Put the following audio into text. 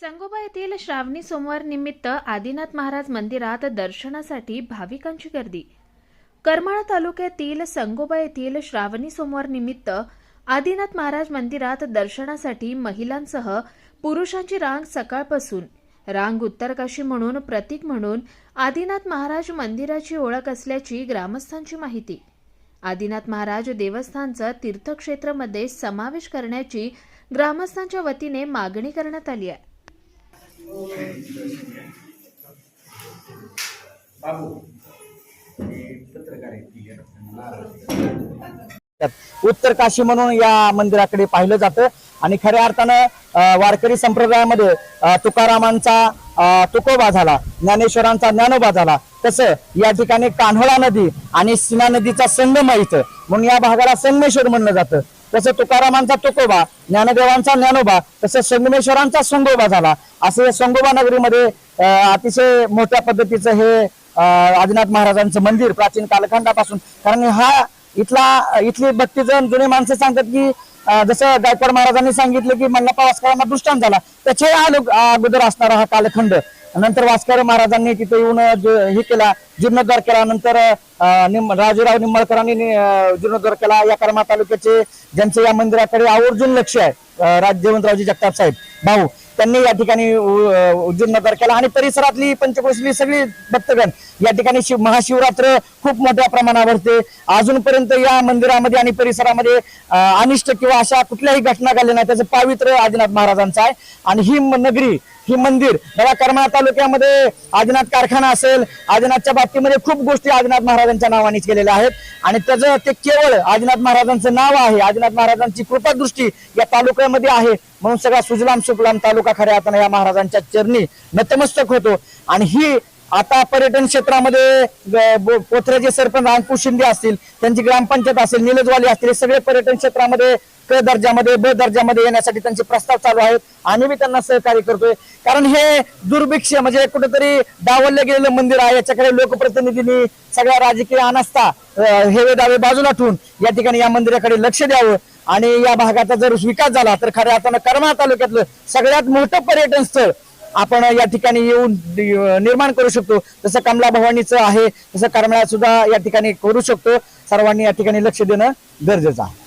संगोबा येथील श्रावणी सोमवार निमित्त आदिनाथ महाराज मंदिरात दर्शनासाठी भाविकांची गर्दी. करमाळा तालुक्यातील संगोबा येथील श्रावणी सोमवार निमित्त आदिनाथ महाराज मंदिरात दर्शनासाठी महिलांसह पुरुषांची रांग सकाळपासून. रांग उत्तरकाशी म्हणून प्रतीक म्हणून आदिनाथ महाराज मंदिराची ओळख असल्याची ग्रामस्थांची माहिती. आदिनाथ महाराज देवस्थानचं तीर्थक्षेत्रमध्ये समावेश करण्याची ग्रामस्थांच्या वतीने मागणी करण्यात आली आहे. बाबू पत्रकार उत्तर काशी म्हणून या मंदिराकडे पाहिलं जातं. आणि खऱ्या अर्थानं वारकरी संप्रदायामध्ये तुकारामांचा तुकोबा झाला ज्ञानेश्वरांचा ज्ञानोबा झाला. तसं या ठिकाणी कान्होळा नदी आणि सीना नदीचा संगम आहे इथं. म्हणून या भागाला संगमेश्वर म्हणलं जातं. तसं तुकारामांचा तुकोबा ज्ञानदेवांचा ज्ञानोबा तसं संगमेश्वरांचा संगोबा झाला. असं या संगोबा नगरीमध्ये अतिशय मोठ्या पद्धतीचं हे अं, आदिनाथ महाराजांचं मंदिर प्राचीन कालखंडापासून. कारण हा इथला इथली जण जुने माणसं सांगतात की जसं गायकवाड महाराजांनी सांगितलं की मल्लप्पा वास्करांना दृष्टांत झाला. त्याचे अलो- अगोदर असणारा हा कालखंड. नंतर वास्कर महाराजांनी तिथे येऊन हे केला जीर्णोद्धार केला. नंतर निम- राजूराव निंबाळकरांनी जीर्णोद्धार केला. या कर्मा तालुक्याचे ज्यांचं या मंदिराकडे आवर्जून लक्ष आहे अं, राज जगताप साहेब. भाऊ त्यांनी या ठिकाणी उ- अं, केला. आणि परिसरातली पंचक्रोशीतली सगळी भक्तगण या ठिकाणी शिव महाशिवरात्र खूप मोठ्या प्रमाणावरते अजूनपर्यंत या मंदिरामध्ये आणि परिसरामध्ये अनिष्ट किंवा अशा कुठल्याही घटना घडल्या नाही. त्याचं पावित्र्य आदिनाथ महाराजांचं आहे. आणि ही नगरी ही मंदिर. बघा करमाळा तालुक्यामध्ये आदिनाथ कारखाना असेल. आदिनाथच्या बाबतीमध्ये खूप गोष्टी आदिनाथ महाराजांच्या नावानेच केलेल्या आहेत. आणि त्याचं ते केवळ आदिनाथ महाराजांचं नाव आहे. आदिनाथ महाराजांची कृपादृष्टी या तालुक्यामध्ये आहे. म्हणून सगळा सुजलाम सुफलाम तालुका खऱ्या अर्थानं या महाराजांच्या चरणी नतमस्तक होतो. आणि ही आता पर्यटन क्षेत्रामध्ये पोथऱ्याचे सरपंच अंकुश शिंदे असतील त्यांची ग्रामपंचायत असेल निलजवाली असतील हे सगळे पर्यटन क्षेत्रामध्ये क दर्जामध्ये ब दर्जामध्ये येण्यासाठी त्यांचे प्रस्ताव चालू आहेत. आम्ही बी त्यांना सहकार्य करतोय. कारण हे दुर्भिक्ष म्हणजे कुठेतरी डावललं गेलेलं मंदिर आहे. याच्याकडे लोकप्रतिनिधींनी सगळ्या राजकीय अनास्था हेवे दावे बाजूला ठेवून या ठिकाणी या मंदिराकडे लक्ष द्यावं. आणि या भागाचा जर विकास झाला तर खऱ्या अर्थानं करमाळा तालुक्यातलं सगळ्यात मोठं पर्यटन स्थळ आपण या ठिकाणी येऊन निर्माण करू शकतो. जसं कमला भवानीचं आहे तसं करमळा सुद्धा या ठिकाणी करू शकतो. सर्वांनी या ठिकाणी लक्ष देणं गरजेचं आहे.